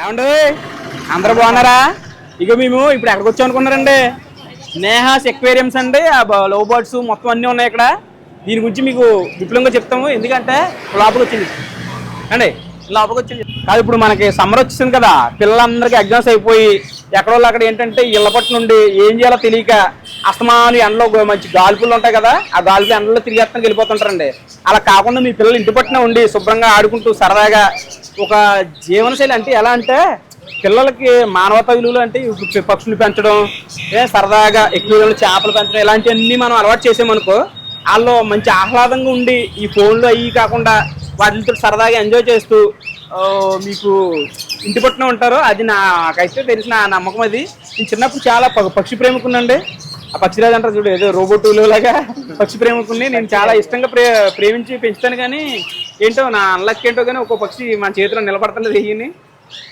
ఏమండి? అందరూ బాగున్నారా? ఇక మేము ఇప్పుడు ఎక్కడికి వచ్చాం అనుకున్నారండి? నేహాస్ ఎక్వేరియమ్స్ అండి. ఆ లో బర్డ్స్ మొత్తం అన్నీ ఉన్నాయి ఇక్కడ. దీని గురించి మీకు విపులంగా చెప్తాము. ఎందుకంటే లోపలికి వచ్చింది. అండి లోపలికి కాదు ఇప్పుడు మనకి సమ్మర్ వచ్చింది కదా పిల్లలందరికీ ఎగ్జామ్స్ అయిపోయి ఎక్కడో అక్కడ ఏంటంటే ఇళ్ళ పట్టు నుండి ఏం చేయాలో తెలియక అస్తమాను ఎండలో మంచి గాల్పులు ఉంటాయి కదా ఆ గాల్పులు ఎండలో తిరిగేస్తానికి వెళ్ళిపోతుంటారండి. అలా కాకుండా మీ పిల్లలు ఇంటి పట్టున ఉండి శుభ్రంగా ఆడుకుంటూ సరదాగా ఒక జీవనశైలి అంటే ఎలా అంటే పిల్లలకి మానవతా విలువలు అంటే ఇప్పుడు పక్షులు పెంచడం ఏ సరదాగా ఎక్కువ చేపలు పెంచడం ఇలాంటివన్నీ మనం అలవాటు చేసామనుకో వాళ్ళు మంచి ఆహ్లాదంగా ఉండి ఈ ఫోన్లు అవి కాకుండా వాటితో సరదాగా ఎంజాయ్ చేస్తూ మీకు ఇంటి పట్టున ఉంటారు అది నాకైతే తెలిసిన నమ్మకం అది. నేను చిన్నప్పుడు చాలా పక్షి ప్రేమికున్నండి. ఆ పక్షిరాజు అంటారు చూడు ఏదో రోబోటులు లాగా పక్షి ప్రేమికుని నేను చాలా ఇష్టంగా ప్రే ప్రేమించి పెంచుతాను కానీ ఏంటో నా అన్లక్ ఏంటో కానీ ఒక్కో పక్షి మన చేతిలో నిలబడుతుంది వెయ్యిని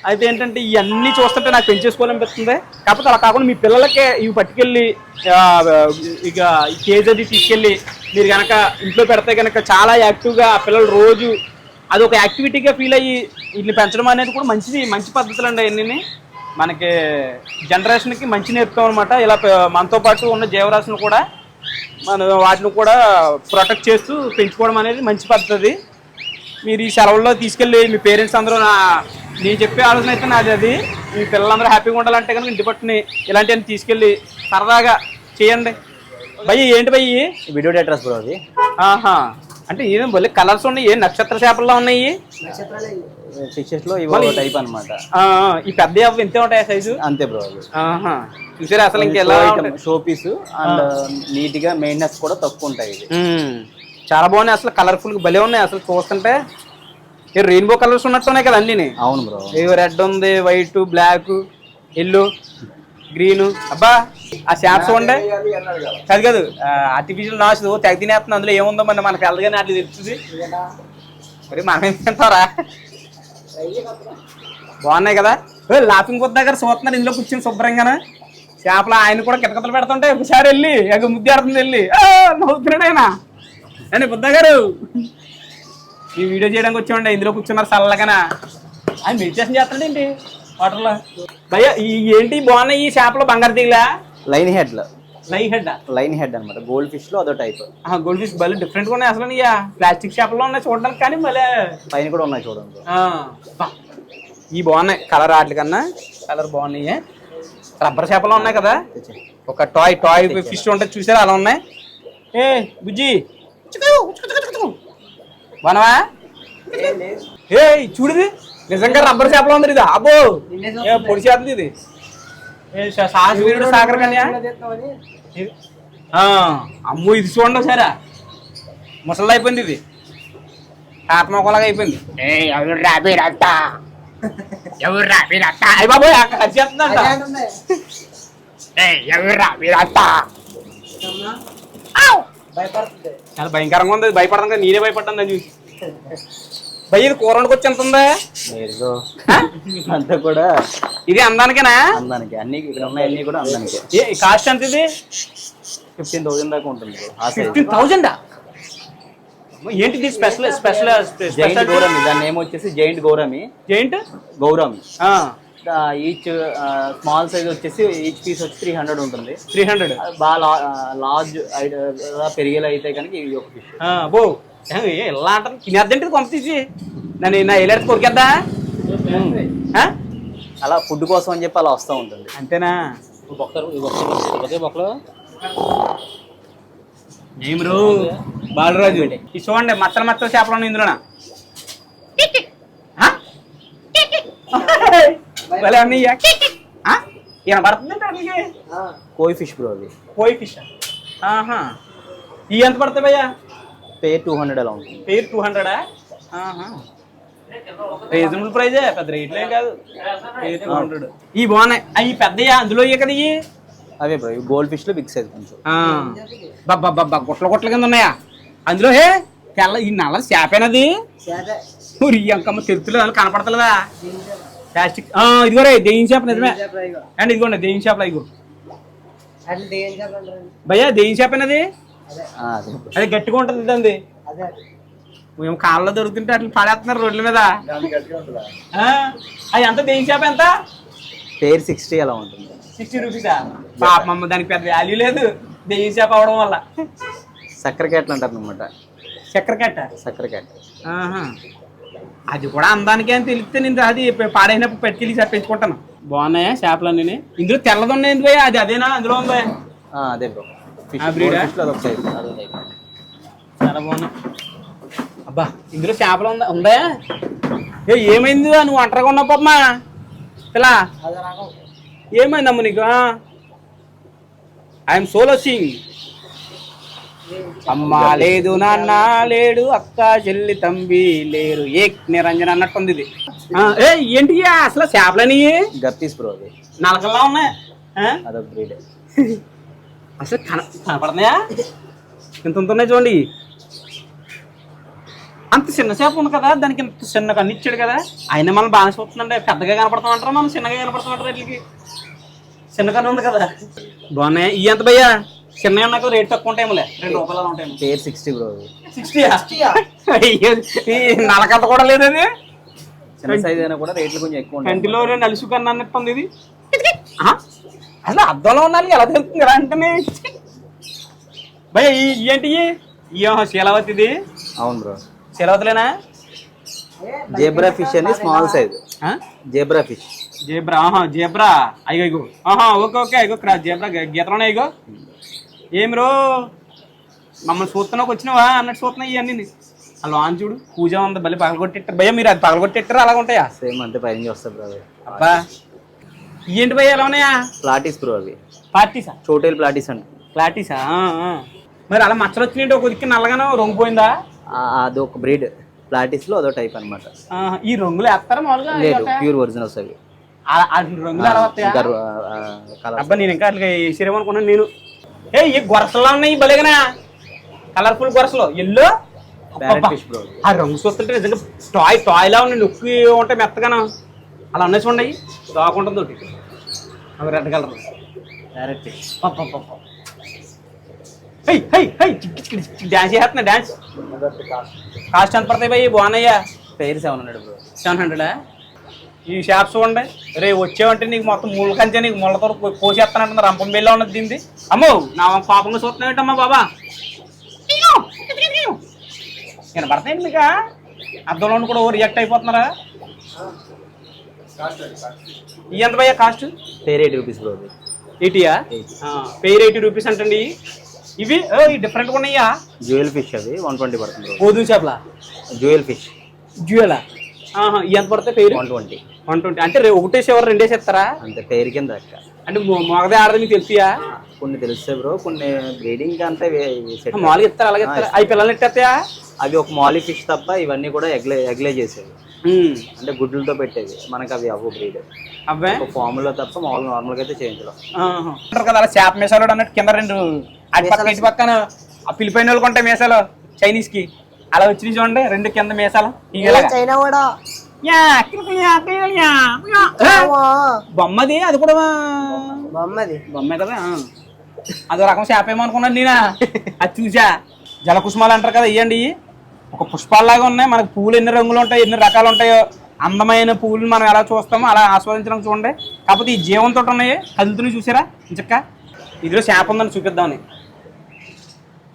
అయితే ఏంటంటే ఇవన్నీ చూస్తుంటే నాకు పెంచేసుకోవాలనిపిస్తుంది. కాకపోతే అలా కాకుండా మీ పిల్లలకే ఇవి పట్టుకెళ్ళి ఇక కేజ్ అది తీసుకెళ్ళి మీరు కనుక ఇంట్లో పెడితే కనుక చాలా యాక్టివ్గా ఆ పిల్లలు రోజు అది ఒక యాక్టివిటీగా ఫీల్ అయ్యి వీటిని పెంచడం అనేది కూడా మంచిది మంచి పద్ధతులు అండి అన్నీ మనకి జనరేషన్కి మంచి నేర్పుతాం అనమాట ఇలా మనతో పాటు ఉన్న జీవరాశిని కూడా మన వాటిని కూడా ప్రొటెక్ట్ చేస్తూ పెంచుకోవడం అనేది మంచి పద్ధతి. మీరు ఈ సెలవుల్లో తీసుకెళ్ళి మీ పేరెంట్స్ అందరూ నా నేను చెప్పే ఆలోచన అయితే నాది అది. మీ పిల్లలందరూ హ్యాపీగా ఉండాలంటే కనుక ఇంటి పట్టుని ఇలాంటివన్నీ తీసుకెళ్ళి సరదాగా చేయండి. భయ్యి ఏంటి భయ్యి వీడియో డేటర్స్ బ్రో అది. ఆహా. అంటే ఏం బలి కలర్స్ ఉన్నాయి ఏ నక్షత్ర చేపల్లో ఉన్నాయి? ఫిషెస్లో టైప్ అన్నమాట. ఆ, ఈ పెద్ద అవ్వ ఇంతే ఉంటాయి సైజు అంతే బ్రో అది. ఆహా. చూసారా అసలు ఇంకెలా? షో పీస్ అండ్ నీట్గా మెయింటెనెన్స్ కూడా తక్కువ ఉంటాయి ఇది చాలా బాగున్నాయి అసలు కలర్ఫుల్ భలే ఉన్నాయి అసలు చూస్తుంటే. రెయిన్బో కలర్స్ ఉన్నట్టున్నాయి కదా అన్నీ అవును బ్రో. రెడ్ ఉంది వైట్ బ్లాక్ ఎల్లో గ్రీన్. అబ్బా ఆ షాప్స్ చూడండి కాదు కాదు ఆర్టిఫిషియల్ నాచ్ తెగ తినేస్తుంది. అందులో ఏముందో మన మనకి వెళ్ళగానే అట్లా తెలుస్తుంది. మరి మనం ఏం తింటారా బాగున్నాయి కదా? లాఫింగ్ పొద్దు దగ్గర చూస్తున్నారు ఇందులో కూర్చొని శుభ్రంగానే. చేపలు ఆయన కూడా కితకతలు పెడుతుంటే ఒకసారి వెళ్ళి ఎగ ముద్దాడుతుంది వెళ్ళి. "ఆ, నవ్వుతున్నాడు ఆయన. అని బుద్ధ గారు? ఈ వీడియో చేయడానికి వచ్చామండి ఇందులో కూర్చున్నారు చల్లగానా ఆయన మెడిటేషన్ చేస్తాడు ఏంటి వాటర్లో? భయ్య ఈ ఏంటి? బాగున్నాయి ఈ చేపలు బంగారు దిగులా లైన్ హెడ్లో. లై హెడ్ లైన్ హెడ్ అన్నమాట. గోల్డ్ ఫిష్లో అదో టైప్. గోల్డ్ ఫిష్ భలే డిఫరెంట్గా ఉన్నాయి అసలు ఇయ్య ప్లాస్టిక్ చేపల్లో ఉన్నాయి చూడడానికి కానీ భలే. పైన కూడా ఉన్నాయి చూడండి. ఈ బాగున్నాయి. కలర్ వాటి కన్నా కలర్ బాగున్నాయి. రబ్బర్ చేపలు ఉన్నాయి కదా. ఒక టాయ్ టాయ్ ఫిష్ ఉంటుంది చూసారా? అలా ఉన్నాయి. ఏ బుజ్జి. బానవా ఏ చూడుది. నిజంగా రబ్బర్ చేపలు ఉంది ఇది. అబ్బో. ఏ పొడి చేస్తుంది ఇది. ఏ సా- సాహస వీరుడు సాగర్ కన్యా? అమ్మో ఇది చూడండి ఒకసారా. ముసలి అయిపోయింది ఇది. ఆత్మకొలగా అయిపోయింది. ఏ ఎవరు రాబీ రత్త? ఎవరు రాబీ రత్త? అయ్య బాబోయ్ అక్కడ వచ్చేస్తుందంట ఏ ఎవరు రాబీ రత్త? చాలా భయంకరంగా ఉంది. భయపడడం కదా నేనే భయపడ్డాను దాన్ని చూసి. భయ ఇది కూర వండుకొచ్చి ఎంత ఉందా. అంతా కూడా ఇది అందానికేనా? అందానికి. అన్ని ఇక్కడ ఉన్నాయి అన్ని కూడా అందానికి. ఏ కాస్ట్ ఎంత ఇది? ఫిఫ్టీన్ థౌసండ్ దాకా ఉంటుంది ఫిఫ్టీన్ థౌజండ్? ఏంటిది special special giant special? Gourami. దాని నేమ్ వచ్చేసి జైంట్ గౌరమి. ఏంటి గౌరమి. ఈచ్ స్మాల్ సైజ్ వచ్చేసి ఈచ్ పీస్ వచ్చి త్రీ హండ్రెడ్ ఉంటుంది. హండ్రెడ్ అది బాగా లార్జ్ పెరిగేలా అయితే కనుక ఇది ఒక ఫిష్ బో ఏ, ఎలా అంటారు? తినేద్దంటే కొంత తీసి. నన్ను నా ఏలాడితే కొరికేద్దా? ఆ? అలా ఫుడ్ కోసం అని చెప్పి అలా వస్తూ ఉంటుంది. అంతేనా? ఏం రో బాలరాజు. చూడండి మచ్చల మచ్చల చేపలు ఉన్నాయి ఇందులోనా ఆ? భలే పడుతుందంటే నీకు కోయి ఫిష్ బ్రో అది పోయి ఫిష్ ఆహా ఈ ఎంత పడతాయి భయ్యా పే టూ హండ్రెడ్ అలా ఉంటుంది పేరు టూ హండ్రెడా రీజనబుల్ ప్రైజే పెద్ద రేట్లే కాదు పేరు టూ హండ్రెడ్ ఈ బాగున్నాయి అవి పెద్దయ్యా అందులో ఇయ్య కదా ఇవి అవే బ్రో ఇవి గోల్డ్ ఫిష్లో బిగ్ సైజ్ కొంచెం బాబా బాబా గుట్ల గుట్ల కింద ఉన్నాయా అందులో హే తెల్ల ఈ నల్ల చేపేనది ఊరి అంకమ్మ తెలుతులేదు అందులో కనపడతలేదా ప్లాస్టిక్ ఇదిగో రే దెయ్యం చేప నిజమే? అండి ఇదిగోండి దెయ్యం చేపలు ఇగో భయ్యా దెయ్యం చేపేనది ఆ, అదే. గట్టిగా ఉంటుంది అండి మేము కాళ్ళలో దొరుకుతుంటే అట్లా పడేస్తున్నారు రోడ్ల మీద. ఆ, అది ఎంత? దేని చేప ఎంత? పేరు సిక్స్టీ అలా ఉంటుంది. సిక్స్టీ రూపీసా పాపమ్మ దానికి పెద్ద వాల్యూ లేదు. దెయ్యం చేప అవడం వల్ల. చక్కెర క్యాట్లు అంటారు అనమాట చక్కెర కట్ట చక్కెర ఆహా. అది కూడా అందానికి అని తెలిస్తే నేను అది పాడైనప్పుడు పెట్టుకెళ్ళి చేప పెంచుకుంటాను బాగున్నాయా చేపలన్నీ ఇందులో తెల్లది ఉన్నాయి ఎందుకు? అది అదేనా అందులో ఉందా ఆ, అదే బ్రో. చాలా బాగున్నాయి అబ్బా ఇందులో చేపలు ఉందా ఉందా? ఏ ఏమైంది నువ్వు ఒంటరిగా ఉన్నావు పాపమా? ఇలా ఏమైందమ్మ నీకు. ఐఎమ్ సోలో సింగ్ అమ్మ లేదు నాన్న లేడు అక్క చెల్లి తంబి లేరు. ఏ నిరంజన్ అన్నట్టుంది ఇది. ఏ ఏంటి? అసలు చేపలని గప్పీస్ బ్రో అది. నలకల్లా ఉన్నాయి? అదొక బ్రీడ్. అసలు కన కనపడుతున్నాయా ఇంత ఉన్నాయి చూడండి. అంత చిన్న చేప ఉంది కదా దానికి ఇంత చిన్న కన్ను ఇచ్చాడు కదా. అయినా మనం బాగా చూస్తుందండి పెద్దగా కనపడతామంటారా మనం? చిన్నగా కనపడతామంటారా వీటికి చిన్న కన్ను ఉంది కదా. బాగున్నాయి? ఇవి ఎంత భయ్యా? చిన్నగా నాకు రేట్ తక్కువ ఉంటాయేమోలే రెండు రూపాయలు ఉంటాయి పేరు సిక్స్టీ బ్రో సిక్స్టీ నలకంత కూడా లేదు అది. చిన్న సైజ్ అయినా కూడా రేట్లు కొంచెం ఎక్కువ ఉంటాయి కంటిలో నలుసు కన్ను అన్నట్టుంది ఇది. ఆ? అసలు అద్దంలో ఉండాలి ఎలా తెలుస్తుంది రా అంటే భయ ఏంటి ఇయ్యో శీలవతిది అవును బ్రో శీలవతిలేనా? జేబ్రా ఫిష్ అని small size zebra fish zebra ఆహా జేబ్రా అయ్యో ఇగో. ఆహా ఓకే ఓకే అయ్యో క్రా జేబ్రా గీతలోనే ఇగో. ఏం రో? మమ్మల్ని చూస్తున్నావు వచ్చినావా? అన్నట్టు చూస్తున్నాయి ఇవన్నీ ఆ లాన్ చూడు పూజ ఉంది బలి పగలగొట్టేట్టారు భయ్య మీరు అది పగలగొట్టేట్టారు అలాగ ఉంటాయా? సేమ్ అంతే పైన వస్తాయి బ్రో అబ్బా. ఏంటి భయ్య ఎలా ఉన్నాయా? ప్లాటీస్ బ్రో అవి. పార్టీసా చోటేల్ ప్లాటీస్ అంట. ఆ, ఆ. మరి అలా మచ్చలు వచ్చినట్టు ఒక దిక్కు నల్లగానో రంగు పోయిందా? అది ఒక బ్రీడ్ ప్లాటీస్లో అదో టైప్ అనమాట ఈ రంగులు వేస్తారా మామూలుగా? లేదు ప్యూర్ ఒరిజినల్స్ అవి. రంగులు ఎలా వస్తాయా? అబ్బా నేను ఇంకా అట్లా వేసేరేమో అనుకున్నాను నేను. ఏ ఈ గొరసలా ఉన్నాయి భలేగనా? కలర్ఫుల్ గొరసలు. ఎల్లో? ఆ రంగు చూస్తుంటే నిజంగా టాయ్ టాయ్ లా ఉన్నాయి నొక్కి ఉంటాయి మెత్తగాను? అలా ఉన్నాయి చూడండి. దాకుంటుంది ఒకటి. అవి రెడ్ కలర్. చిక్కి డాన్స్ చేస్తున్నా డాన్స్ కాస్ట్ ఎంత పడతాయి భయ్ బాగున్నాయ్యా పేరు సెవెన్ హండ్రెడ్ బ్రో సెవెన్ హండ్రెడా ఈ షాప్ చూడండి. రే వచ్చావంటే నీకు మొత్తం ముళ్ళ కంచె నీకు ముళ్ళతో కోసేస్తానంటుంది రంపం బిల్ల ఉన్నది దీనిది. అమ్మో నా పాపంగా చూస్తున్నావేంటమ్మా బాబా? నేను పడతాయండి మీకు? అద్దంలో కూడా ఓ రియాక్ట్ అయిపోతున్నారా? ఎంత భయ్యా కాస్ట్? పేరు ఎయిటీ రూపీస్ బ్రో అది. ఎయిటీయా? ఎయిటీ పేర్ ఎయిటీ రూపీస్ అంటండి. ఇవి డిఫరెంట్గా ఉన్నాయా జ్యువెల్ ఫిష్ అవి వన్ ట్వంటీ పడుతుంది గోధుమ చేపల? జ్యువెల్ ఫిష్ జ్యువెలా? ఎంత పడతాయి pair? One twenty. One twenty. అంటే రే- ఒకటేసేవారు రెండేసేస్తారా అంతే పేరు కింద అంటే మొగదే ఆడది మీకు తెలుసుయా? కొన్ని తెలుస్తాయి బ్రో కొన్ని బ్రీడింగ్ అంతా. మామూలుగా ఇస్తారు అలాగే ఇస్తారు అవి పిల్లల్ని ఎట్టేస్తాయా? అవి ఒక మాలీ ఫిష్ తప్ప ఇవన్నీ కూడా ఎగ్లే ఎగ్లే చేసేవి. అంటే గుడ్లతో పెట్టేవి. మనకి అవి అవ్వ బ్రీడ్ అబ్బాయి ఒక ఫామ్లో తప్ప మామూలు నార్మల్గా అయితే చేయించడం. అంటారు కదా అలా చేప మీసాలు అన్నట్టు కింద రెండు అటు పక్కన పిలిపోయిన వాళ్ళకి ఉంటాయి మీసాలు చైనీస్కి. అలా వచ్చినాయి చూడండి రెండు కింద మీసాలు. చైనా కూడా. బొమ్మది అది కూడా బొమ్మది. బొమ్మే కదా. అదో రకం చేప ఏమో అనుకున్నాను నేనా? అది చూసా. జలకుసుమాలు అంటారు కదా ఇవ్వండి ఒక పుష్పాల్లాగా ఉన్నాయి. మనకు పువ్వులు ఎన్ని రంగులు ఉంటాయి ఎన్ని రకాలు ఉంటాయో అందమైన పువ్వులు మనం ఎలా చూస్తామో అలా ఆస్వాదించడం చూడండి. కాకపోతే ఈ జీవంతో ఉన్నాయి. కదులుతున్నాయి చూసారా? ఇంచక్క. ఇదిలో చేప ఉందని చూపిద్దామని.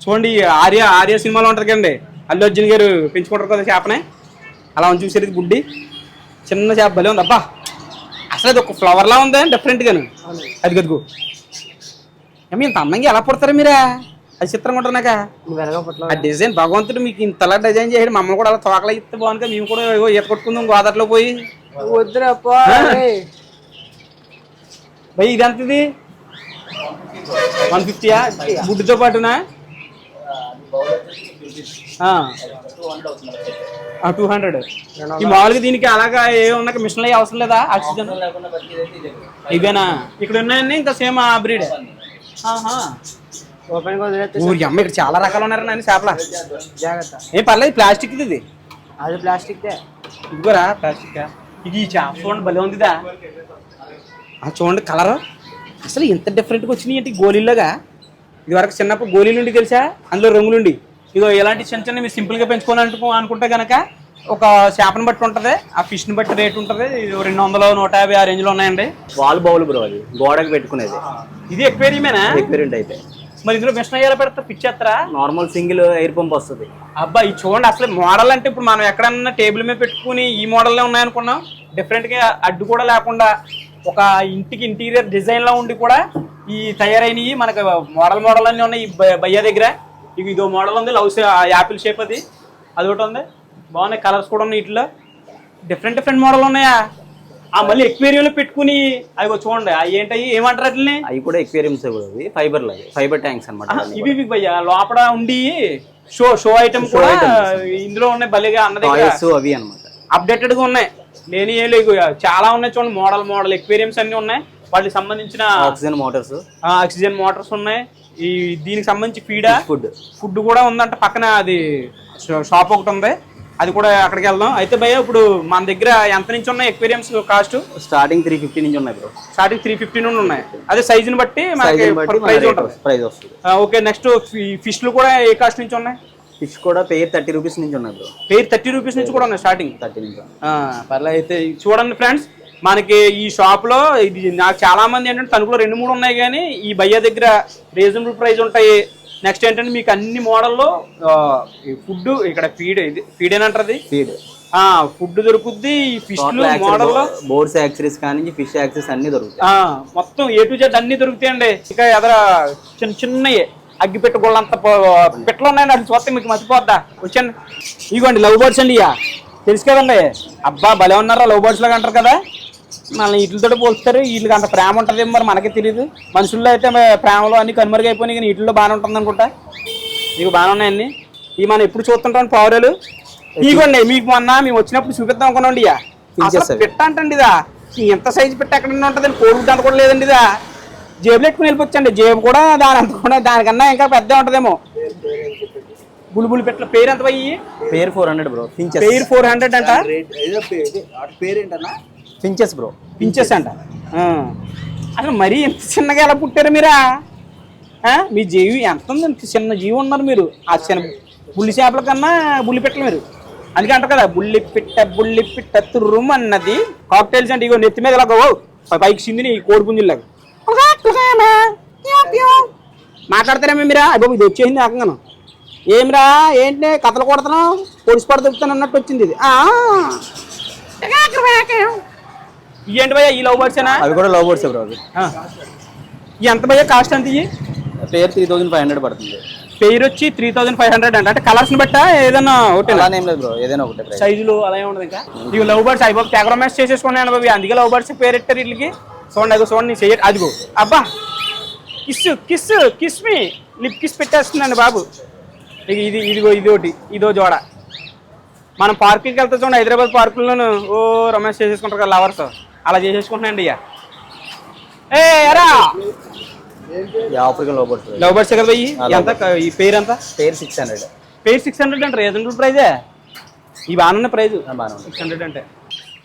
చూడండి ఆర్య ఆర్య సినిమాలో ఉంటుంది కదండి. అల్లు అర్జున్ గారు పెంచుకుంటారు కదా చేపనే? అలా ఉంది చూసారు ఇది గుడ్డి. చిన్న చేప భలే ఉంది. అబ్బా! అసలు అది ఒక ఫ్లవర్ లా ఉంది? డిఫరెంట్గాను అది గదుగు ఏమి ఇంత అందంగా ఎలా పుడతారు మీరా? అది చిత్రంగా ఉంటారు నాక? వెనకపట్ల ఆ డిజైన్ భగవంతుడు మీకు ఇంతలా డిజైన్ చేయడు మమ్మల్ని కూడా అలా తోకలా ఇస్తే బాగుంది కదా. మేము కూడా ఈత కొట్టుకుందాం గోదావరిలో పోయి. వద్దురప్పా భయ్ ఇది ఎంత ఇది వన్ ఫిఫ్టీయా? గుడ్డుతో పాటునా? టూ హండ్రెడ్ ఈ మామూలుగా దీనికి అలాగా ఏ ఉన్న మిషన్లు అయ్యి అవసరం లేదా? ఆక్సిజన్? ఇవేనా? ఇక్కడ ఉన్నాయన్నీ ఇంకా సేమ్ ఆ బ్రీడ్ ఊరి అమ్మ ఇక్కడ చాలా రకాలు ఉన్నారు నాన్న చేపల. జాగ్రత్త. ఏం పర్లేదు ప్లాస్టిక్ ఇది. అది ప్లాస్టిక్ ఇదిగోరా ప్లాస్టిక్ ఇది ఈ చేప చూడండి భలే ఉందిదా? ఆ చూడండి కలర్ అసలు ఇంత డిఫరెంట్గా వచ్చినాయి ఏంటి గోళీలాగా ఇది వరకు చిన్నప్పుడు గోళీలు ఉండి తెలుసా? అందులో రంగులుండి. ఇదో ఇలాంటి చిన్న చిన్న మీరు సింపుల్గా పెంచుకోవాలనుకో అనుకుంటే కనుక ఒక చేపను బట్టి ఉంటుంది ఆ ఫిష్ని బట్టి రేట్ ఉంటుంది. ఇది రెండు వందలు నూట యాభై ఆ రేంజ్లో ఉన్నాయండి. వాల్ బౌల్ బ్రో అది గోడకి పెట్టుకునేది. ఇది ఎక్వేరియమేనా ఎక్వేరియంట్ అయితే. మరి ఇందులో మిషన్ అయ్యేలా పెడతా పిచ్చేస్తారా నార్మల్ సింగిల్ ఎయిర్ పంప్ వస్తుంది. అబ్బా ఇది చూడండి అసలు మోడల్ అంటే ఇప్పుడు మనం ఎక్కడన్నా టేబుల్ మీద పెట్టుకుని ఈ మోడల్లో ఉన్నాయనుకున్నాం. డిఫరెంట్గా అడ్డు కూడా లేకుండా ఒక ఇంటికి ఇంటీరియర్ డిజైన్లో ఉండి కూడా ఈ తయారైనవి మనకు మోడల్ మోడల్ అన్నీ ఉన్నాయి ఈ బ- భయ్య దగ్గర. ఇవి ఇదో మోడల్ ఉంది లవ్ యాపిల్ షేప్ అది. అది ఒకటి ఉంది. బాగున్నాయి కలర్స్ కూడా ఉన్నాయి వీటిలో డిఫరెంట్ డిఫరెంట్ మోడల్ ఉన్నాయా? ఆ మళ్ళీ ఎక్వేరియంలో పెట్టుకుని అవి చూడండి అవి ఏంటవి ఏమంటారు వాటిని అవి కూడా ఎక్వేరియంస్ కూడా ఇవి ఫైబర్ ఫైబర్ ట్యాంక్స్ అనమాట ఇవి భయ్య లోపల ఉండి షో షో ఐటమ్ కూడా ఇందులో ఉన్నాయి భలేగా అన్న దగ్గర. టాయ్స్ అవి అనమాట అప్డేటెడ్గా ఉన్నాయి. లేని ఏం లేవు చాలా ఉన్నాయి చూడండి మోడల్ మోడల్ ఎక్వేరియంస్ అన్ని ఉన్నాయి. వాటికి సంబంధించిన ఆక్సిజన్ మోటార్స్. ఆక్సిజన్ మోటార్స్ ఉన్నాయి. ఈ దీనికి సంబంధించి ఫీడా? ఫుడ్ ఫుడ్ కూడా ఉందంట పక్కన అది షాప్ ఒకటి ఉంది. అది కూడా అక్కడికి వెళ్దాం. అయితే భయ్య ఇప్పుడు మన దగ్గర ఎంత నుంచి ఉన్నాయి aquariums cost? Starting three fifty నుంచి ఉన్నాయి బ్రో. స్టార్టింగ్ త్రీ ఫిఫ్టీ నుండి ఉన్నాయి. అదే సైజుని బట్టి మనకి సైజ్ బట్టి ప్రైస్ ఉంటుంది. ప్రైస్ వస్తుంది. ఓకే నెక్స్ట్ ఫిష్లు కూడా ఏ కాస్ట్ నుంచి ఉన్నాయి? ఫిష్ కూడా పేర్ థర్టీ రూపీస్ నుంచి ఉన్నాయి బ్రో. పేరు థర్టీ రూపీస్ నుంచి కూడా ఉన్నాయి స్టార్టింగ్ థర్టీ నుంచి. పర్లేదు అయితే చూడండి ఫ్రెండ్స్ మనకి ఈ షాప్లో ఇది నాకు చాలా మంది ఏంటంటే తణుకులో రెండు మూడు ఉన్నాయి కానీ ఈ భయ్య దగ్గర రీజనబుల్ ప్రైస్ ఉంటాయి. నెక్స్ట్ ఏంటంటే మీకు అన్ని మోడల్లో ఫుడ్ ఇక్కడ ఫీడ్ ఇది ఫీడ్ ఏనంటారు ఫీడ్ ఫుడ్ దొరుకుద్ది. ఈ ఫిష్లు మోడల్లో బోర్డ్స్ యాక్సరీస్ కానీ ఫిష్ యాక్సరీస్ అన్ని దొరుకుతాయి. మొత్తం ఏ టు జెడ్ అన్ని దొరుకుతాయండి. ఇక ఎదర చిన్న చిన్నవి అగ్గి పెట్టు గోళ్ళంత పెట్టలు ఉన్నాయండి. అది చూస్తే మీకు మర్చిపోద్దా వచ్చండి ఇగోండి లవ్ బర్డ్స్ అండి ఇక తెలుసు కదండి. అబ్బా భలే ఉన్నారా లవ్ బర్డ్స్ లాగా అంటారు కదా. మళ్ళీ వీటితో పోల్చుతారు వీటికి అంత ప్రేమ ఉంటుంది మరి మనకే తెలియదు మనుషుల్లో అయితే ప్రేమలో అన్ని కనుమరుగైపోయినాయి కానీ వీటిల్లో బాగానే ఉంటుంది అనుకుంటా. మీకు బాగానే ఉన్నాయండి ఇవి మనం ఎప్పుడు చూస్తుంటాం పావురాలు ఇగోండి మీకు మొన్న మేము వచ్చినప్పుడు చూపిద్దాం అనుకున్నాండి ఇక అసలు. పెట్ట అంటండి ఇదా? ఎంత సైజు పెట్ట ఎక్కడ ఉంటుందండి కోడి అంత కూడా లేదండి ఇదా? జేబులో ఎట్టుకుని వెళ్ళిపోవచ్చండి. జేబు కూడా దాని అంత కూడా దానికన్నా ఇంకా పెద్ద ఉంటుందేమో. బుల్బుల్ పెట్టల పేరు ఎంత పోయి? Pair four hundred bro pair four hundred అంట. పేరేంటన్నా ఫించెస్ బ్రో పించెస్ అంట. అసలు మరీ ఎంత చిన్నగా ఎలా పుట్టారు మీరా? మీ జీవి ఎంత ఉంది? ఇంత చిన్న జీవి ఉన్నారు మీరు. ఆ చిన్న బుల్లి చేపల కన్నా బుల్లి పెట్టలు మీరు. అందుకే అంటారు కదా బుల్లి పిట్ట బుల్లి పిట్ట తుర్రుమ్ అన్నది. కాక్టైల్స్ అంటే ఇగో నెత్తి మీద ఇలా ఓ పైకి సిందిని ఈ కోడి పుంజులాగా మాట్లాడతారేమో మీరా? అబ్బో ఇది వచ్చేసింది ఏకంగాను ఏమిరా ఏంటి కథలు కొడుతున్నావు? పొడిసి పడ అన్నట్టు వచ్చింది ఇది. ఏంటి భయ్యా ఈ లవ్ బర్డ్సేనా? అవి కూడా లవ్ బోర్డ్స్ బ్రో అవి. ఎంత భయ్యా కాస్ట్ ఎంత ఇవి pair three thousand five hundred పడుతుంది. పేరు వచ్చి త్రీ థౌసండ్ ఫైవ్ హండ్రెడ్ అంట. అంటే కలర్స్ని బట్టా ఏదన్నా ఒకటి అలానే లేదు బ్రో ఏదైనా ఒకటే సైజులు అలా ఉండదు ఇంకా. ఇవి లవ్ బర్డ్స్ అయిపోయి కెమెరామెన్స్ చేసేసుకున్నాను బాబు. అందుకే లవ్ బర్డ్స్ పేరు పెట్టారు వీళ్ళకి. చూడండి అదిగో చూడండి చెయ్యి అదిగో. అబ్బా! కిస్ కిస్ కిస్ మీ లిప్ కిస్ పెట్టేస్తుందండి బాబు. ఇక ఇది ఇదిగో ఇది ఒకటి ఇదో జోడ. మనం పార్కులకి వెళ్తే చూడండి హైదరాబాద్ పార్కుల్లోనూ ఓ రొమాన్స్ చేసేసుకుంటారు కదా లవర్స్ అలా చేసేసుకుంటున్నాండి ఇక. ఏ ఎరా! ఆఫ్రికన్ కదా పోయి ఎంత? ఈ పేరు ఎంత? Pair six hundred pair six hundred అంటే రీజనబుల్ ప్రైజే ఈ బాగానే ప్రైజ్ బాగానే సిక్స్ హండ్రెడ్ అంటే.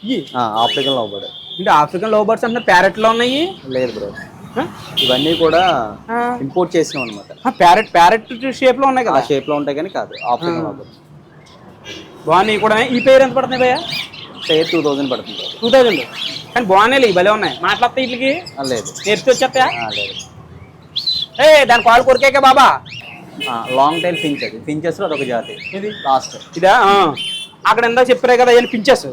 ఇవి ఆఫ్రికన్ లవ్ బోర్డ్ అంటే ఆఫ్రికన్ అంటే ప్యారెట్లో ఉన్నాయి? లేదు బ్రో. ఇవన్నీ కూడా ఇంపోర్ట్ చేసినాం అనమాట ప్యారెట్ ప్యారెట్ షేప్లో ఉన్నాయి ఆ కదా షేప్లో ఉంటాయి కానీ కాదు ఆఫ్రికన్ లవ్ బోర్డ్ బాగున్నాయి కూడా. ఈ పేరు ఎంత పడుతున్నాయి భయ్యా? పేర్ టూ థౌసండ్ పడుతుంది. టూ థౌజండ్ కానీ బాగున్నాయి ఇవి భలే ఉన్నాయి. మాట్లాడితే వీటికి? లేదు. నేర్చి వచ్చేస్తాయా లేదు. ఏ దాని కాలు కొరికేకే బాబా. లాంగ్ టైల్ ఫించ్ అది ఫించెస్లో అదొక జాతి. ఇది లాస్ట్ ఇదా. అక్కడ ఎంత చెప్పారే కదా ఇవన్నీ పించెస్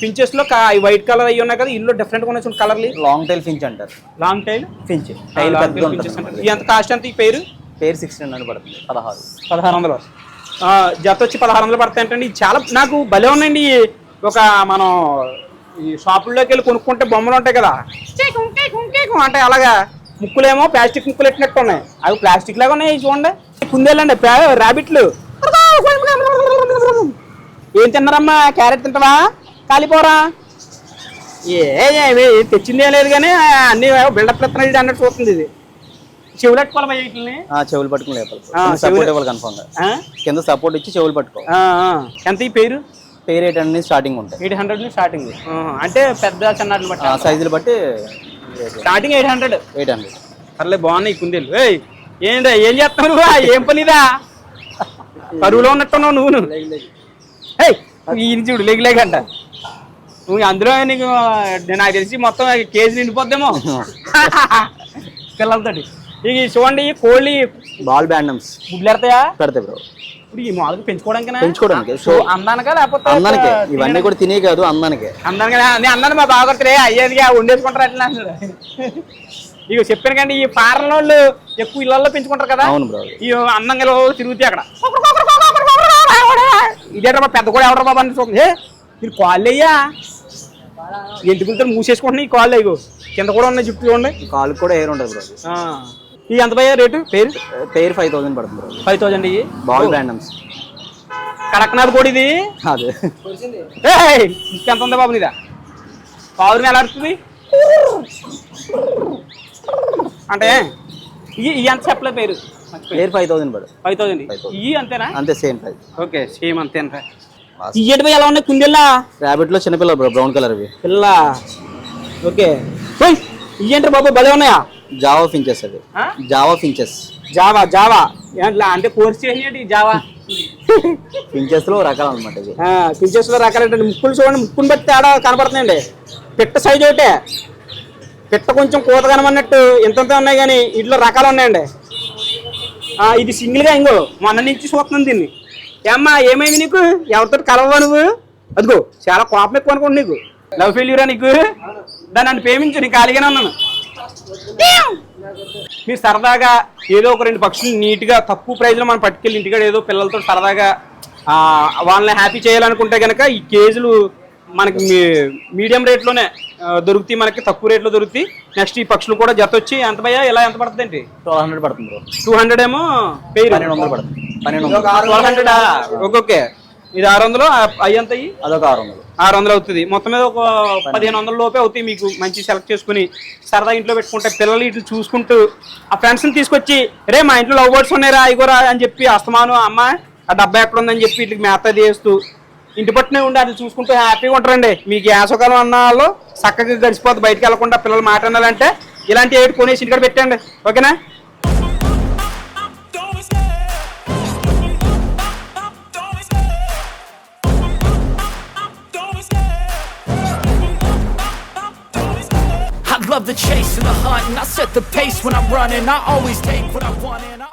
పించెస్లో వైట్ కలర్ అయ్యి ఉన్నాయి కదా ఇల్లు డిఫరెంట్గా ఉన్నాయి కలర్లు లాంగ్ టైల్ ఫించ్ అంటారు. Long tail finch tail finches ఎంత కాస్ట్ ఎంత ఈ పేరు? పేరు సిక్స్టీన్ హండ్రెడ్ పడుతుంది. పదహారు. పదహారు వందలు. జత వచ్చి పదహారు వందలు పడతాయి అంటే చాలా నాకు భలే ఉందండి ఒక మనం ఈ షాపుల్లోకి వెళ్ళి కొనుక్కుంటే బొమ్మలు ఉంటాయి కదా. కేకు, కేకు, కేకు. అంటే అలాగా ముక్కులేమో ప్లాస్టిక్ ముక్కులు ఎట్టినట్టు ఉన్నాయి. అవి ప్లాస్టిక్ లాగా ఉన్నాయి చూడండి. కుందేలండి ర్యాబిట్లు ఏం తిన్నారమ్మా? క్యారెట్ తింటావా? కాలిపోరా ఏ ఏమి తెచ్చిందే లేదు కానీ అన్ని బిల్డప్ అన్నట్టు చూస్తుంది ఇది. చెవులు పెట్టుకోవాలి వీటిని ఆ, చెవులు పట్టుకుని లేపాలి ఆ, కింద సపోర్ట్ చెవులు- ఇవ్వాలి ఆ? కింద సపోర్ట్ ఇచ్చి చెవులు పట్టుకో. ఆ, ఆ. ఎంత ఈ pair? Pair eight hundred starting ఉంటాయి. Eight hundred starting. అంటే పెద్ద చిన్నాటిని బట్టి సైజులు బట్టి starting eight hundred. Eight hundred. పర్లే బాగున్నాయి కుందేలు. ఏయ్ ఏంటా ఏం చేస్తావు నువ్వు? ఏం పనిదా కరువులో ఉన్నట్టున్నావు నువ్వు. నువ్వు ఈయన చూడు లెగ్ లెగ్ అంట. నువ్వు అందులో నీకు నాకు తెలిసి మొత్తం కేజీ నిండిపోద్దేమో. పిల్లలతోటి. ఇక చూడండి కోళ్ళి బాల్ బ్యాండమ్స్. గుడ్లు ఎడతాయా? పెడతాయి బ్రో. ఇప్పుడు ఈ మామూలుగా పెంచుకోవడానికి. పెంచుకోవడానికి సో అందానికా లేకపోతే అందానికే. ఇవన్నీ కూడా తినే కాదు అందానికే. అందానికి నేను అన్నాను మా బాగొట్టరే అయ్యేదిగా వండేసుకుంటారు అట్లా అన్నాడు ఇక చెప్పాను కండి ఈ ఫారెన్ వాళ్ళు ఎక్కువ ఇళ్ళల్లో పెంచుకుంటారు కదా అవును బ్రో. ఈ అందంగా తిరుగుతాయి అక్కడ. ఇదేట పెద్ద కూడా ఎవరు బాబా అని మీరు కాళ్ళు అయ్యా ఎంటుకులతో మూసేసుకుంటున్నాయి ఈ కాళ్ళు అయ్యో కింద కూడా ఉన్నాయి జుట్టు చూడండి కాలు కూడా ఎయిర్ ఉంటుంది బ్రో. ఈ ఎంత పోయా rate? Pair? Pair five thousand పడుతుంది బ్రో. ఫైవ్ థౌజండ్ ఇవి బాల్ బ్యాండమ్స్ కడక్నాథ్ కూడా ఇది? అదే. ఇంకెంత ఉంది బాబు నీదా? పావురు ఎలా అడుగుతుంది అంటే ఇవి ఇవి ఎంత చెప్పలే పేరు? పేరు ఫైవ్ థౌసండ్ పడు. ఫైవ్ 5,000. ఇవి అంతేనా? అంతే సేమ్ ప్రైస్ ఓకే సేమ్ అంతేనా? ఇయ్యటి పోయి ఎలా ఉన్నాయి? కుందేళ్ళ? ర్యాబిట్లో చిన్నపిల్లలు బ్రో బ్రౌన్ కలర్ పిల్ల. ఓకే. ఇయ్యంటారు బాబు భలే ఉన్నాయా? జావా ఫించెస్ అవి ఆ? జావా ఫించెస్ జావా జావా అంటే కోర్స్ చేసేది జావా ఫించెస్లో రకాలు అనమాట ఇవి పించెస్లో రకాల ముక్కులు చూడండి ముక్కుని బట్టి తేడా కనపడుతున్నాయండి పిట్ట సైజ్ ఒకటే. పిట్ట కొంచెం కూత కనమన్నట్టు ఇంతంత ఉన్నాయి కానీ ఇంట్లో రకాలు ఉన్నాయండి. ఆ, ఇది సింగిల్గా ఇంకో. మొన్న నుంచి చూస్తున్నాను దీన్ని. ఏమ్మా ఏమైంది నీకు? ఎవరితో కలవా నువ్వు? అదిగో చాలా కోపం ఎక్కువ అనుకోండి నీకు. లవ్ ఫెయిల్యూరా నీకు? దాన్ని నన్ను ప్రేమించు నేను ఖాళీగానే ఉన్నాను. మీరు సరదాగా ఏదో ఒక రెండు పక్షులు నీట్గా తక్కువ ప్రైజ్లో మనం పట్టుకెళ్ళి ఇంటికాడ ఏదో పిల్లలతో సరదాగా ఆ, వాళ్ళని హ్యాపీ చేయాలనుకుంటే కనుక ఈ కేజీలు మనకి మీ- మీడియం రేట్లోనే ఆ, దొరుకుతాయి మనకి తక్కువ రేట్లో దొరుకుతాయి. నెక్స్ట్ ఈ పక్షులు కూడా జత వచ్చి ఎంత భయ్యా? ఇలా ఎంత పడుతుంది ఏంటి ట్వెల్వ్ హండ్రెడ్ పడుతుంది టూ హండ్రెడ్ ఏమో పేరు పన్నెండు వందలు పడుతుంది. పన్నెండు వందలు. Twelve hundred? ఓకే. ఇది ఆరు వందలు? అవి ఎంత అయ్యి అదొక ఆరు వందలు. ఆరు వందలు అవుతుంది. మొత్తం మీద ఒక పదిహేను వందల లోపే అవుతాయి మీకు మంచి సెలెక్ట్ చేసుకుని. సరదా ఇంట్లో పెట్టుకుంటే పిల్లలు ఇట్లు చూసుకుంటూ ఆ ఫ్రెండ్స్ని తీసుకొచ్చి రే మా ఇంట్లో లవ్ బర్డ్స్ ఉన్నాయిరా ఇగోరా అని చెప్పి అస్తమాను అమ్మ ఆ డబ్బా ఎక్కడ ఉందని చెప్పి ఇట్లకి మేత చేస్తూ ఇంటి పట్టునే ఉండి అది చూసుకుంటూ హ్యాపీగా ఉంటారండి. మీకు యాసకాలం అన్న వాళ్ళు చక్కగా గడిచిపోతే బయటికి వెళ్ళకుండా పిల్లలు మాట అనాలంటే ఇలాంటి ఏడు కొనేసి ఇంటికాడ పెట్టండి. ఓకేనా? Love the chase and the hunt, and I set the pace when I'm running. I always take what I want, and I